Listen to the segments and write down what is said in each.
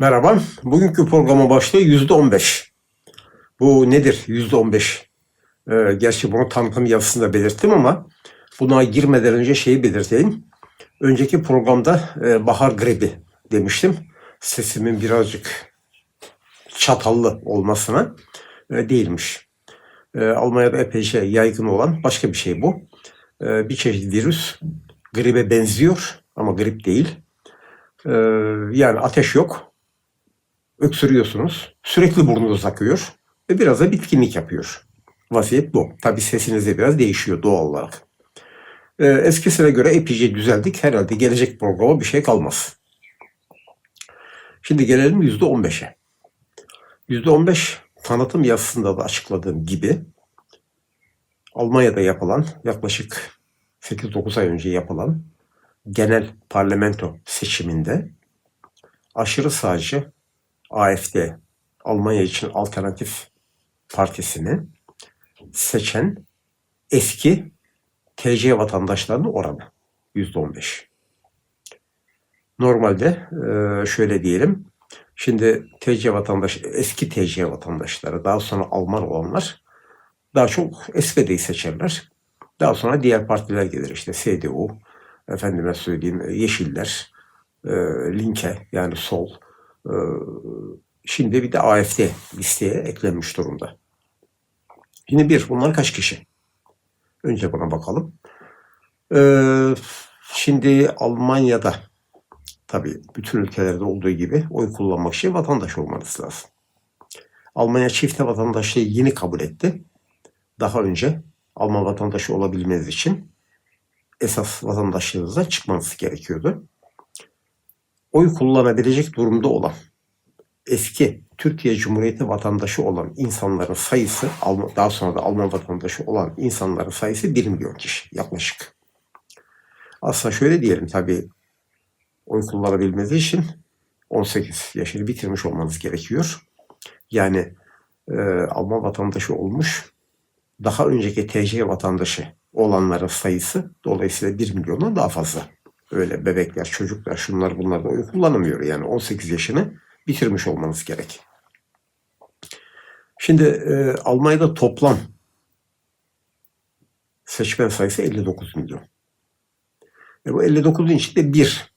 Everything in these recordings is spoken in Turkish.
Merhaba. Bugünkü programa başlığı yüzde on beş. Bu nedir yüzde on beş? Ee, gerçi bunu tanıtım yazısında belirttim ama buna girmeden önce şeyi belirteyim. Önceki programda e, bahar gribi demiştim. Sesimin birazcık çatallı olmasına e, değilmiş. E, Almanya'da epeyce yaygın olan başka bir şey bu. E, bir çeşit virüs gribe benziyor ama grip değil. E, yani ateş yok, öksürüyorsunuz. Sürekli burnunuz akıyor ve biraz da bitkinlik yapıyor. Vaziyet bu. Tabi sesiniz de biraz değişiyor doğal olarak. Ee, eskisine göre epeyce düzeldik. Herhalde gelecek programa bir şey kalmaz. Şimdi gelelim %15'e. %15 tanıtım yazısında da açıkladığım gibi Almanya'da yapılan yaklaşık 8-9 ay önce yapılan genel parlamento seçiminde aşırı sağcı AFD Almanya için alternatif partisini seçen eski TC vatandaşlarının oranı %15. Normalde e, şöyle diyelim. Şimdi TC vatandaş, eski TC vatandaşları, daha sonra Alman olanlar daha çok SPD'yi seçerler. Daha sonra diğer partiler gelir işte CDU, efendime söyleyeyim Yeşiller, e, Linke yani sol, şimdi bir de AFD listeye eklenmiş durumda. Şimdi bir, bunlar kaç kişi? Önce buna bakalım. Ee, şimdi Almanya'da tabii bütün ülkelerde olduğu gibi oy kullanmak için vatandaş olmanız lazım. Almanya çifte vatandaşlığı yeni kabul etti. Daha önce Alman vatandaşı olabilmeniz için esas vatandaşlığınızdan çıkmanız gerekiyordu. Oy kullanabilecek durumda olan eski Türkiye Cumhuriyeti vatandaşı olan insanların sayısı, daha sonra da Alman vatandaşı olan insanların sayısı 1 milyon kişi yaklaşık. Aslında şöyle diyelim tabii oy kullanabilmeniz için 18 yaşını bitirmiş olmanız gerekiyor. Yani e, Alman vatandaşı olmuş, daha önceki TC vatandaşı olanların sayısı dolayısıyla 1 milyondan daha fazla. Öyle bebekler, çocuklar, şunlar bunlar da oy kullanamıyor. Yani 18 yaşını bitirmiş olmanız gerek. Şimdi e, Almanya'da toplam seçmen sayısı 59 milyon. E bu 59'un içinde bir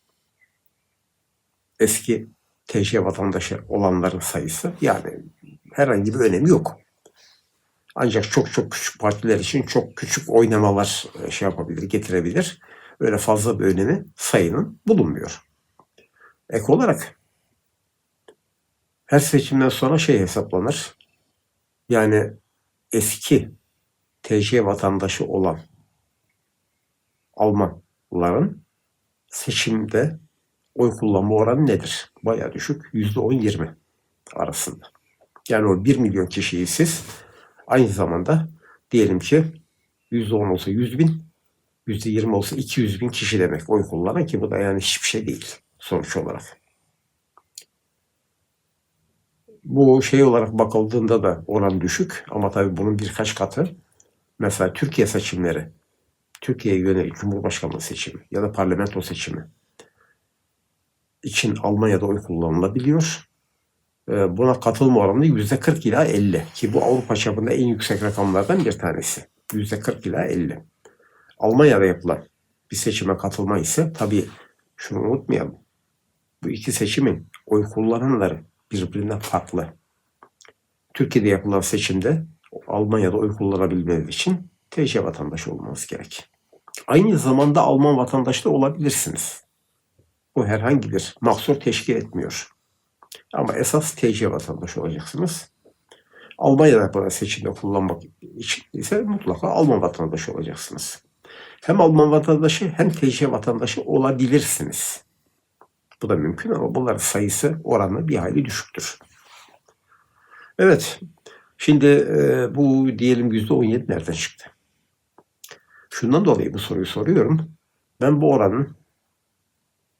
eski TC vatandaşı olanların sayısı yani herhangi bir önemi yok. Ancak çok çok küçük partiler için çok küçük oynamalar e, şey yapabilir, getirebilir. Öyle fazla bir önemi sayının bulunmuyor. Ek olarak her seçimden sonra şey hesaplanır. Yani eski TC vatandaşı olan Almanların seçimde oy kullanma oranı nedir? Baya düşük. %10-20 arasında. Yani o 1 milyon kişiyi siz aynı zamanda diyelim ki %10 olsa 100 bin, %20 olsa 200 bin kişi demek oy kullanan ki bu da yani hiçbir şey değil sonuç olarak. Bu şey olarak bakıldığında da oran düşük ama tabii bunun birkaç katı. Mesela Türkiye seçimleri, Türkiye'ye yönelik Cumhurbaşkanlığı seçimi ya da parlamento seçimi için Almanya'da oy kullanılabiliyor. Ee, buna katılma oranı %40 ila 50 ki bu Avrupa çapında en yüksek rakamlardan bir tanesi. %40 ila 50. Almanya'da yapılan bir seçime katılma ise tabii şunu unutmayalım. Bu iki seçimin oy kullananları birbirinden farklı. Türkiye'de yapılan seçimde Almanya'da oy kullanabilmeniz için TC vatandaşı olmanız gerek. Aynı zamanda Alman vatandaşı da olabilirsiniz. Bu herhangi bir mahsur teşkil etmiyor. Ama esas TC vatandaşı olacaksınız. Almanya'da yapılan seçimde kullanmak için ise mutlaka Alman vatandaşı olacaksınız. Hem Alman vatandaşı hem TC vatandaşı olabilirsiniz. Bu da mümkün ama bunların sayısı oranla bir hayli düşüktür. Evet. Şimdi e, bu diyelim %17 nereden çıktı? Şundan dolayı bu soruyu soruyorum. Ben bu oranın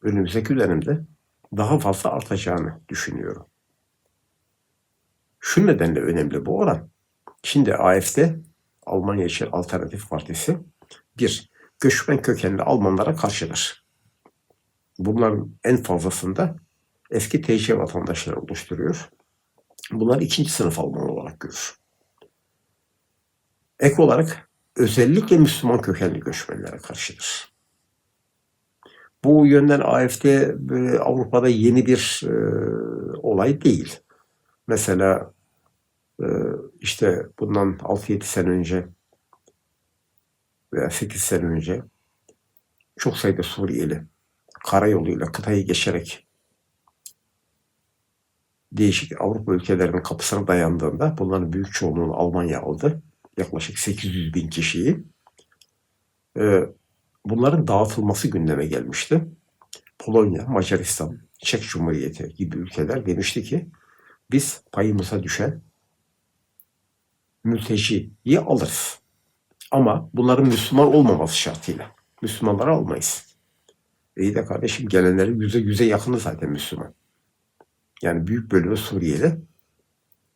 önümüzdeki dönemde daha fazla artacağını düşünüyorum. Şu nedenle önemli bu oran. Şimdi AFD, Almanya için Alternatif Partisi, bir, göçmen kökenli Almanlara karşıdır. Bunların en fazlasında eski TC vatandaşları oluşturuyor. Bunlar ikinci sınıf Alman olarak görür. Ek olarak özellikle Müslüman kökenli göçmenlere karşıdır. Bu yönden AFD Avrupa'da yeni bir e, olay değil. Mesela e, işte bundan 6-7 sene önce veya 8 sene önce çok sayıda Suriyeli karayoluyla kıtayı geçerek değişik Avrupa ülkelerinin kapısına dayandığında bunların büyük çoğunluğunu Almanya aldı. Yaklaşık 800 bin kişiyi. Ee, bunların dağıtılması gündeme gelmişti. Polonya, Macaristan, Çek Cumhuriyeti gibi ülkeler demişti ki biz payımıza düşen mülteciyi alırız. Ama bunların Müslüman olmaması şartıyla. Müslümanları almayız. İyi de kardeşim gelenlerin yüze yüze yakını zaten Müslüman. Yani büyük bölümü Suriyeli,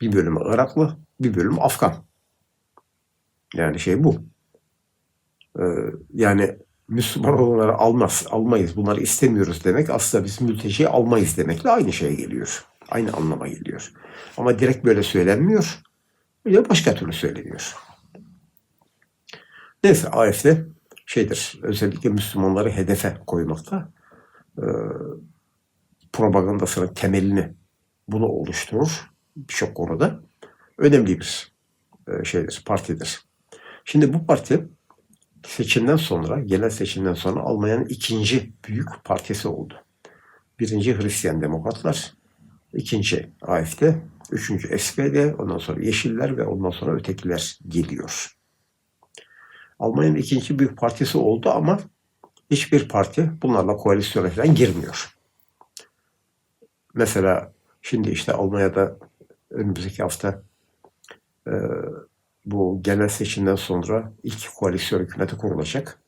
bir bölümü Iraklı, bir bölümü Afgan. Yani şey bu. Ee, yani Müslüman olanları almaz, almayız, bunları istemiyoruz demek aslında biz mülteciyi almayız demekle aynı şeye geliyor. Aynı anlama geliyor. Ama direkt böyle söylenmiyor. Ya başka türlü söyleniyor. Neyse AFD şeydir, özellikle Müslümanları hedefe koymakta e, propagandasının temelini bunu oluşturur birçok konuda. Önemli bir e, şeydir, partidir. Şimdi bu parti seçimden sonra, genel seçimden sonra Almanya'nın ikinci büyük partisi oldu. Birinci Hristiyan Demokratlar, ikinci AFD, üçüncü SPD, ondan sonra Yeşiller ve ondan sonra ötekiler geliyor. Almanya'nın ikinci büyük partisi oldu ama hiçbir parti bunlarla koalisyona falan girmiyor. Mesela şimdi işte Almanya'da önümüzdeki hafta e, bu genel seçimden sonra ilk koalisyon hükümeti kurulacak.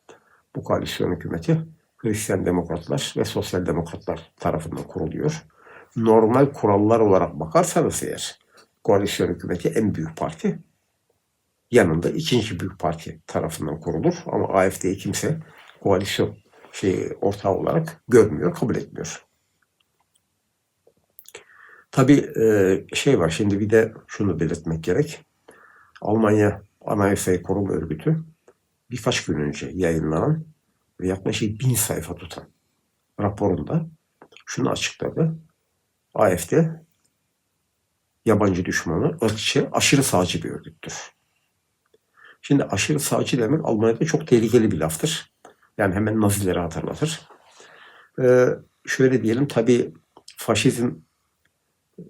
Bu koalisyon hükümeti Hristiyan Demokratlar ve Sosyal Demokratlar tarafından kuruluyor. Normal kurallar olarak bakarsanız eğer koalisyon hükümeti en büyük parti yanında ikinci büyük parti tarafından kurulur. Ama AFD'yi kimse koalisyon şey ortağı olarak görmüyor, kabul etmiyor. Tabii e, şey var şimdi bir de şunu belirtmek gerek. Almanya Anayasa Koruma Örgütü birkaç gün önce yayınlanan ve yaklaşık bin sayfa tutan raporunda şunu açıkladı. AFD yabancı düşmanı, ırkçı, aşırı sağcı bir örgüttür. Şimdi aşırı sağcı demek Almanya'da çok tehlikeli bir laftır. Yani hemen Nazileri hatırlatır. Ee, şöyle diyelim tabii faşizm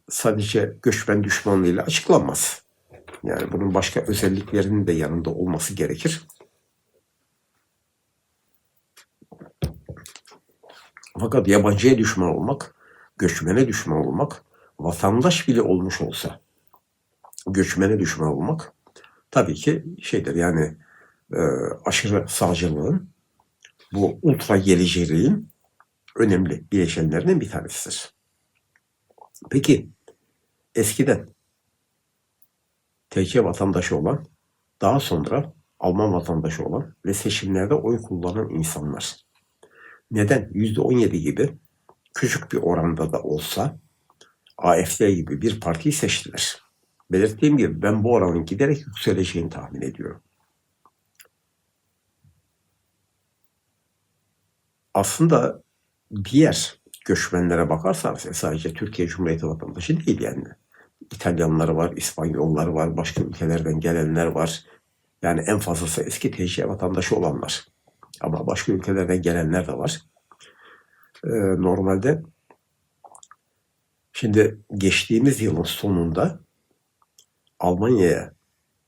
sadece göçmen düşmanlığıyla açıklanmaz. Yani bunun başka özelliklerinin de yanında olması gerekir. Fakat yabancıya düşman olmak, göçmene düşman olmak, vatandaş bile olmuş olsa göçmene düşman olmak tabii ki şeydir yani e, aşırı sağcılığın bu ultra geliciliğin önemli bileşenlerinden bir tanesidir. Peki eskiden TC vatandaşı olan, daha sonra Alman vatandaşı olan ve seçimlerde oy kullanan insanlar neden %17 gibi küçük bir oranda da olsa AFD gibi bir partiyi seçtiler? Belirttiğim gibi ben bu oranın giderek yükseleceğini tahmin ediyorum. Aslında diğer göçmenlere bakarsanız sadece Türkiye Cumhuriyeti vatandaşı değil yani. İtalyanları var, İspanyolları var, başka ülkelerden gelenler var. Yani en fazlası eski TC vatandaşı olanlar. Ama başka ülkelerden gelenler de var. Ee, normalde şimdi geçtiğimiz yılın sonunda Almanya'ya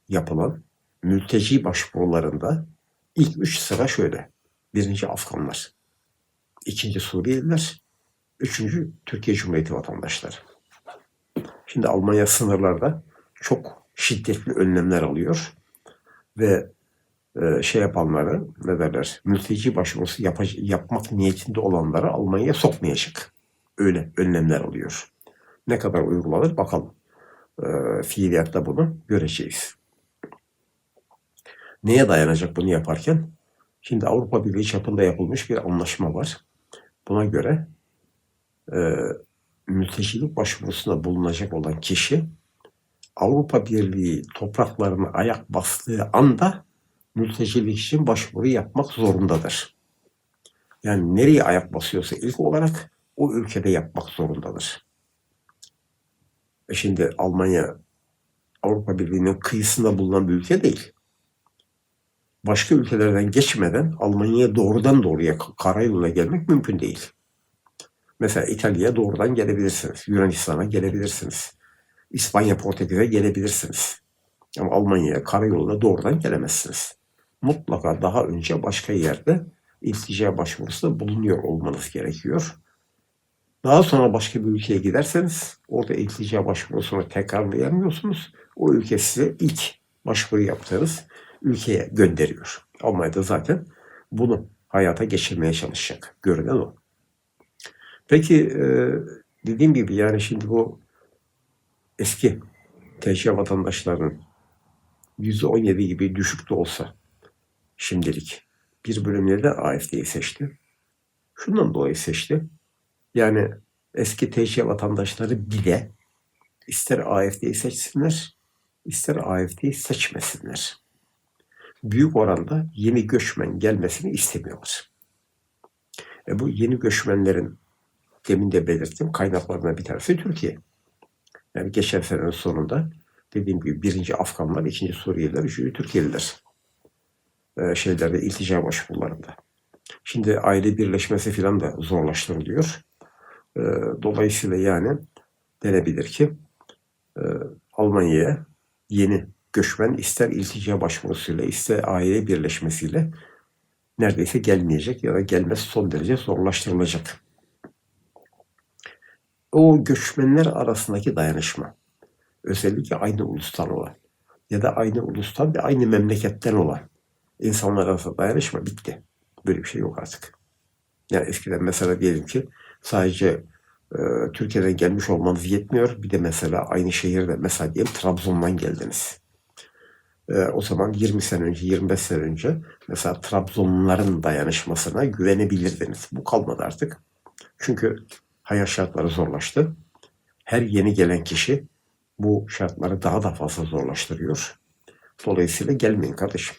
yapılan mülteci başvurularında ilk üç sıra şöyle. Birinci Afganlar, ikinci Suriyeliler, üçüncü Türkiye Cumhuriyeti vatandaşları. Şimdi Almanya sınırlarda çok şiddetli önlemler alıyor ve e, şey yapanları ne derler mülteci başvurusu yap yapmak niyetinde olanları Almanya'ya sokmayacak. Öyle önlemler alıyor. Ne kadar uygulanır bakalım. E, fiiliyatta bunu göreceğiz. Neye dayanacak bunu yaparken? Şimdi Avrupa Birliği çapında yapılmış bir anlaşma var. Buna göre e, mültecilik başvurusunda bulunacak olan kişi Avrupa Birliği topraklarına ayak bastığı anda mültecilik için başvuru yapmak zorundadır. Yani nereye ayak basıyorsa ilk olarak o ülkede yapmak zorundadır. E şimdi Almanya Avrupa Birliği'nin kıyısında bulunan bir ülke değil. Başka ülkelerden geçmeden Almanya'ya doğrudan doğruya karayoluyla gelmek mümkün değil. Mesela İtalya'ya doğrudan gelebilirsiniz. Yunanistan'a gelebilirsiniz. İspanya, Portekiz'e gelebilirsiniz. Ama Almanya'ya karayoluyla doğrudan gelemezsiniz. Mutlaka daha önce başka yerde iltica başvurusunda bulunuyor olmanız gerekiyor. Daha sonra başka bir ülkeye giderseniz orada iltica başvurusunu tekrarlayamıyorsunuz. O ülke size ilk başvuru yaptığınız ülkeye gönderiyor. Almanya'da zaten bunu hayata geçirmeye çalışacak. Görünen o. Peki e, dediğim gibi yani şimdi bu eski TC vatandaşlarının %17 gibi düşük de olsa şimdilik bir bölümleri de AFD'yi seçti. Şundan dolayı seçti. Yani eski TC vatandaşları bile ister AFD'yi seçsinler, ister AFD'yi seçmesinler. Büyük oranda yeni göçmen gelmesini istemiyorlar. E bu yeni göçmenlerin demin de belirttim kaynaklarından bir tanesi Türkiye. Yani geçen senenin sonunda dediğim gibi birinci Afganlar, ikinci Suriyeliler, üçüncü Türkiye'liler e, şeylerde iltica başvurularında. Şimdi aile birleşmesi falan da zorlaştırılıyor. E, dolayısıyla yani denebilir ki e, Almanya'ya yeni göçmen ister iltica başvurusuyla ister aile birleşmesiyle neredeyse gelmeyecek ya da gelmesi son derece zorlaştırılacak. O göçmenler arasındaki dayanışma, özellikle aynı ulustan olan ya da aynı ulustan ve aynı memleketten olan insanlar arasında dayanışma bitti. Böyle bir şey yok artık. Yani eskiden mesela diyelim ki sadece e, Türkiye'den gelmiş olmanız yetmiyor. Bir de mesela aynı şehirde mesela diyelim Trabzon'dan geldiniz. E, o zaman 20 sene önce, 25 sene önce mesela Trabzonluların dayanışmasına güvenebilirdiniz. Bu kalmadı artık. Çünkü hayat şartları zorlaştı. Her yeni gelen kişi bu şartları daha da fazla zorlaştırıyor. Dolayısıyla gelmeyin kardeşim.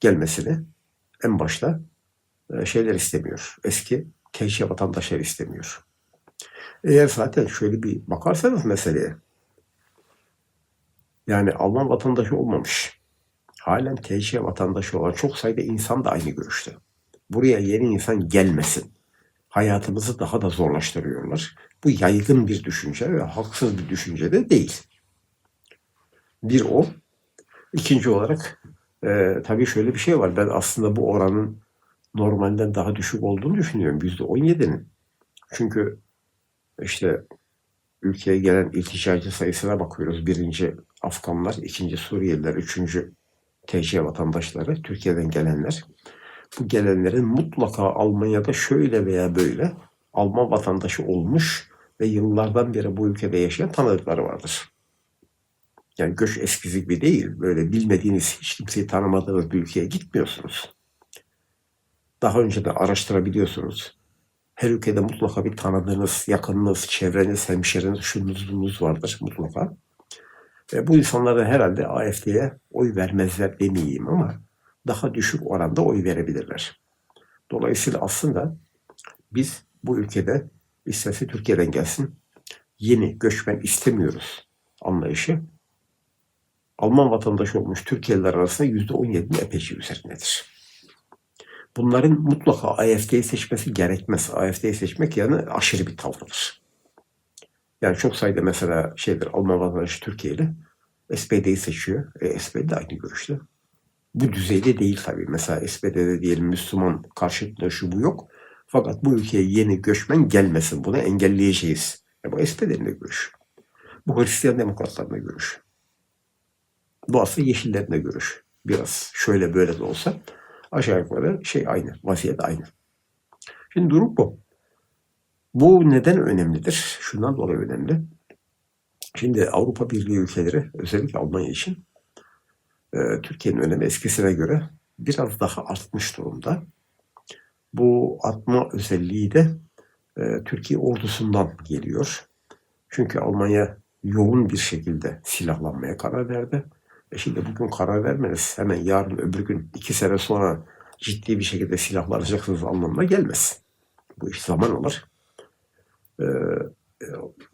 Gelmesini en başta e, şeyler istemiyor. Eski TC vatandaşlar istemiyor. Eğer zaten şöyle bir bakarsanız meseleye, yani Alman vatandaşı olmamış, halen TC vatandaşı olan çok sayıda insan da aynı görüşte. Buraya yeni insan gelmesin. Hayatımızı daha da zorlaştırıyorlar. Bu yaygın bir düşünce ve haksız bir düşünce de değil. Bir o. İkinci olarak e, tabii şöyle bir şey var. Ben aslında bu oranın normalden daha düşük olduğunu düşünüyorum. Yüzde on yedinin. Çünkü işte ülkeye gelen ilticacı sayısına bakıyoruz. Birinci Afganlar, ikinci Suriyeliler, üçüncü TC vatandaşları, Türkiye'den gelenler. Bu gelenlerin mutlaka Almanya'da şöyle veya böyle Alman vatandaşı olmuş ve yıllardan beri bu ülkede yaşayan tanıdıkları vardır. Yani göç eskisi gibi değil. Böyle bilmediğiniz, hiç kimseyi tanımadığınız bir ülkeye gitmiyorsunuz. Daha önce de araştırabiliyorsunuz. Her ülkede mutlaka bir tanıdığınız, yakınınız, çevreniz, hemşeriniz, şunuz, bunuz vardır mutlaka. Ve bu insanlar da herhalde AFD'ye oy vermezler demeyeyim ama daha düşük oranda oy verebilirler. Dolayısıyla aslında biz bu ülkede istese Türkiye'den gelsin yeni göçmen istemiyoruz anlayışı Alman vatandaşı olmuş Türkiye'liler arasında %17'nin epeyce üzerindedir. Bunların mutlaka AFD'yi seçmesi gerekmez. AFD'yi seçmek yani aşırı bir tavrıdır. Yani çok sayıda mesela şeydir Alman vatandaşı Türkiye'li SPD'yi seçiyor. E, SPD de aynı görüşte. Bu düzeyde değil tabii. Mesela SPD'de diyelim Müslüman karşıtlığı şu bu yok. Fakat bu ülkeye yeni göçmen gelmesin. Bunu engelleyeceğiz. E, bu SPD'nin de görüş. Bu Hristiyan demokratların da görüş. Bu aslında Yeşillerin de görüş. Biraz şöyle böyle de olsa aşağı yukarı şey aynı. Vaziyet aynı. Şimdi durum bu. Bu neden önemlidir? Şundan dolayı önemli. Şimdi Avrupa Birliği ülkeleri özellikle Almanya için e, Türkiye'nin önemi eskisine göre biraz daha artmış durumda. Bu artma özelliği de e, Türkiye ordusundan geliyor. Çünkü Almanya yoğun bir şekilde silahlanmaya karar verdi. E şimdi bugün karar vermeniz hemen yarın öbür gün iki sene sonra ciddi bir şekilde silahlanacaksınız anlamına gelmez. Bu iş zaman alır. Ee,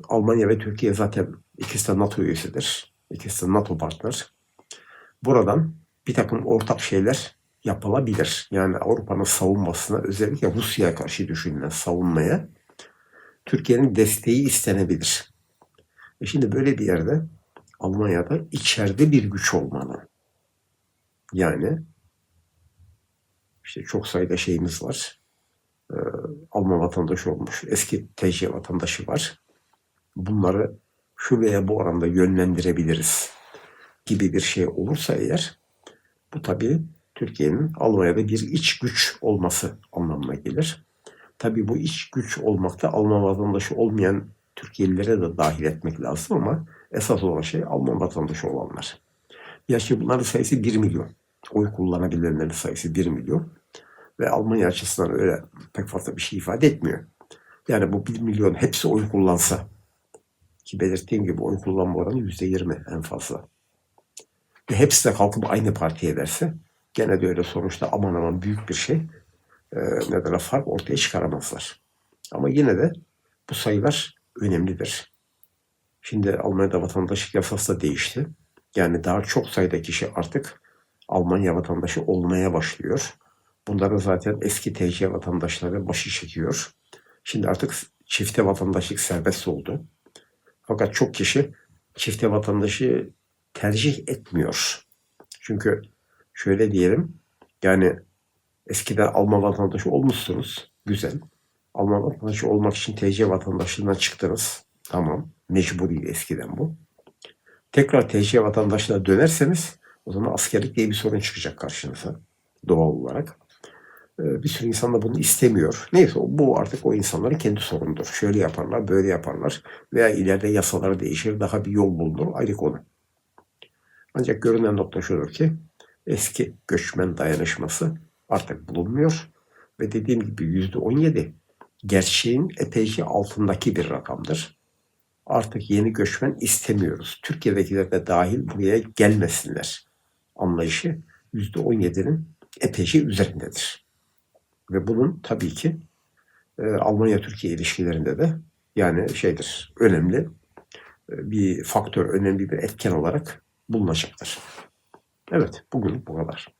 Almanya ve Türkiye zaten ikisi de NATO üyesidir. İkisi de NATO partner. Buradan bir takım ortak şeyler yapılabilir. Yani Avrupa'nın savunmasına özellikle Rusya'ya karşı düşünülen savunmaya Türkiye'nin desteği istenebilir. E şimdi böyle bir yerde Almanya'da içeride bir güç olmalı. Yani işte çok sayıda şeyimiz var. Ee, Alman vatandaşı olmuş, eski TC vatandaşı var. Bunları şu veya bu oranda yönlendirebiliriz gibi bir şey olursa eğer bu tabii Türkiye'nin Almanya'da bir iç güç olması anlamına gelir. Tabii bu iç güç olmakta Alman vatandaşı olmayan Türkiye'lilere de dahil etmek lazım ama esas olan şey Alman vatandaşı olanlar. Gerçi bunların sayısı 1 milyon. Oy kullanabilenlerin sayısı 1 milyon. Ve Almanya açısından öyle pek fazla bir şey ifade etmiyor. Yani bu 1 milyon hepsi oy kullansa ki belirttiğim gibi oy kullanma oranı %20 en fazla. Ve hepsi de kalkıp aynı partiye verse gene de öyle sonuçta aman aman büyük bir şey e, ne derler fark ortaya çıkaramazlar. Ama yine de bu sayılar önemlidir. Şimdi Almanya'da vatandaşlık yasası da değişti. Yani daha çok sayıda kişi artık Almanya vatandaşı olmaya başlıyor. Bunların zaten eski TC vatandaşları başı çekiyor. Şimdi artık çifte vatandaşlık serbest oldu. Fakat çok kişi çifte vatandaşı tercih etmiyor. Çünkü şöyle diyelim yani eskiden Alman vatandaşı olmuşsunuz. Güzel. Alman vatandaşı olmak için TC vatandaşlığından çıktınız. Tamam. Mecburi eskiden bu. Tekrar TC vatandaşlığına dönerseniz o zaman askerlik diye bir sorun çıkacak karşınıza. Doğal olarak. Ee, Bir sürü insan da bunu istemiyor. Neyse bu artık o insanların kendi sorundur. Şöyle yaparlar, böyle yaparlar veya ileride yasaları değişir, daha bir yol bulunur. Ayrı konu. Ancak görünen nokta şudur ki eski göçmen dayanışması artık bulunmuyor ve dediğim gibi yüzde on yedi gerçeğin epeyce altındaki bir rakamdır. Artık yeni göçmen istemiyoruz. Türkiye'dekiler de dahil buraya gelmesinler anlayışı yüzde on yedinin epeyce üzerindedir. Ve bunun tabii ki e, Almanya-Türkiye ilişkilerinde de yani şeydir önemli e, bir faktör, önemli bir etken olarak bulunacaktır. Evet, bugün bu kadar.